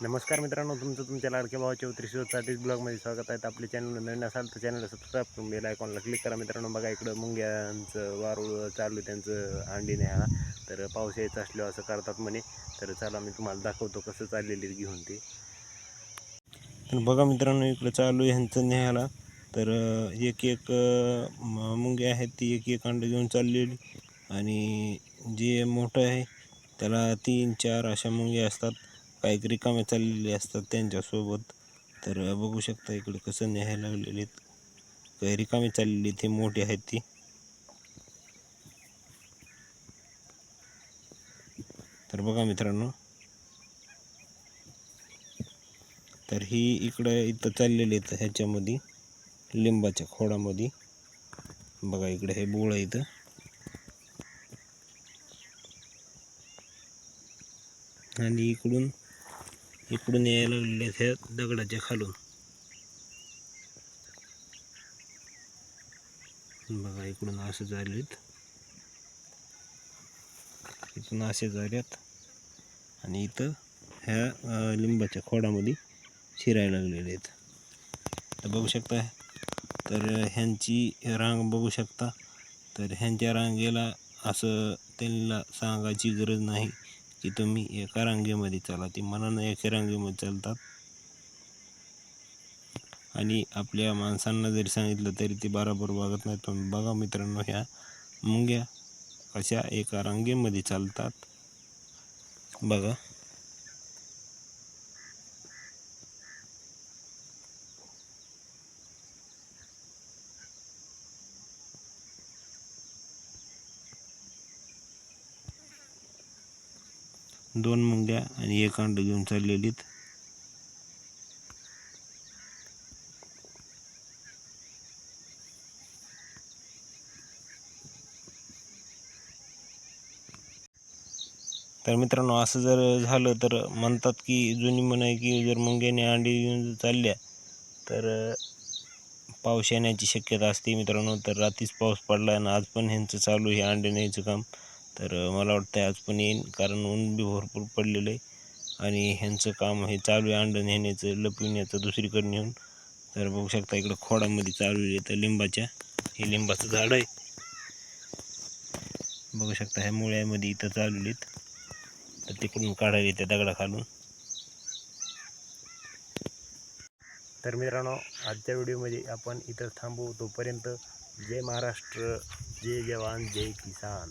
नमस्कार मित्रांनो तुमचं तुमच्या लाडक्या भावाच्या त्रिशोधसाठीच ब्लॉगमध्ये स्वागत आहे. आपले चॅनल नवीन असाल तर चॅनलला सबस्क्राईब करून बेल आयकॉनला क्लिक करा मित्रांनो. बघा इकडं मुंग्यांचं वारूळ चालू आहे त्यांचं अंडी न्यायला तर पाऊस यायचा असल्यावर असं करतात म्हणे. तर चला मी तुम्हाला दाखवतो कसं चाललेली घेऊन ते. तर बघा मित्रांनो इकडं चालू आहे ह्यांचं न्यायला. तर एक एक अं, मुंगी आहेत ती एक एक अंडं घेऊन चाललेली. आणि जे मोठं आहे त्याला तीन चार अशा मुंग्या असतात. काही रिकामे चाललेले असतात त्यांच्यासोबत. तर बघू शकता इकडे कसं न्यायला लागलेले आहेत. काही रिकामे चाललेली ते मोठी आहेत ती. तर बघा मित्रांनो. तर ही इकडं इथं चाललेली आहेत ह्याच्यामध्ये लिंबाच्या खोडामध्ये. बघा इकडे हे बोळ आहे इथं. आणि इकडून इकडून यायला लागलेले आहेत ह्या दगडाच्या खालून. बघा इकडून असं झालेत. इथून असे झाल्यात आणि इथं ह्या लिंबाच्या खोडामध्ये शिरायला लागलेले आहेत. तर बघू शकता तर ह्यांची रांग बघू शकता. तर ह्यांच्या रांगेला असं त्यांना सांगायची गरज नाही. की तुम्ही एका रांगेमध्ये चाला ती मनानं एका रांगेमध्ये चालतात. आणि आपल्या माणसांना जरी सांगितलं तरी ते बराबर वागत नाहीत पण बघा मित्रांनो ह्या मुंग्या अशा एका रांगेमध्ये चालतात. बघा. दोन मुंग्या आणि एक अंड घेऊन चाललेलीत. तर मित्रांनो असं जर झालं तर म्हणतात की जुनी म्हण आहे की जर मुंग्याने अंडी घेऊन चालल्या तर पाऊस येण्याची शक्यता असते मित्रांनो. तर रात्रीच पाऊस पडला आणि आज पण ह्यांचं चालू हे अंडे न्यायचं काम. तर मला वाटतं आज पण येईन. कारण ऊन बी भरपूर पडलेलं आहे. आणि ह्यांचं काम हे चालू आहे. अंडं नेण्याचं लपविण्याचं दुसरीकडे नेऊन तर बघू शकता इकडं खोडामध्ये चालू आहे तर लिंबाच्या. हे लिंबाचं झाड आहे. बघू शकता ह्या मुळ्यामध्ये इथं चालू आहेत. तर तिकडून काढायला येते दगडाखालून तर मित्रांनो आजच्या व्हिडिओमध्ये आपण इथं थांबू तोपर्यंत जय महाराष्ट्र जय जवान जय किसान.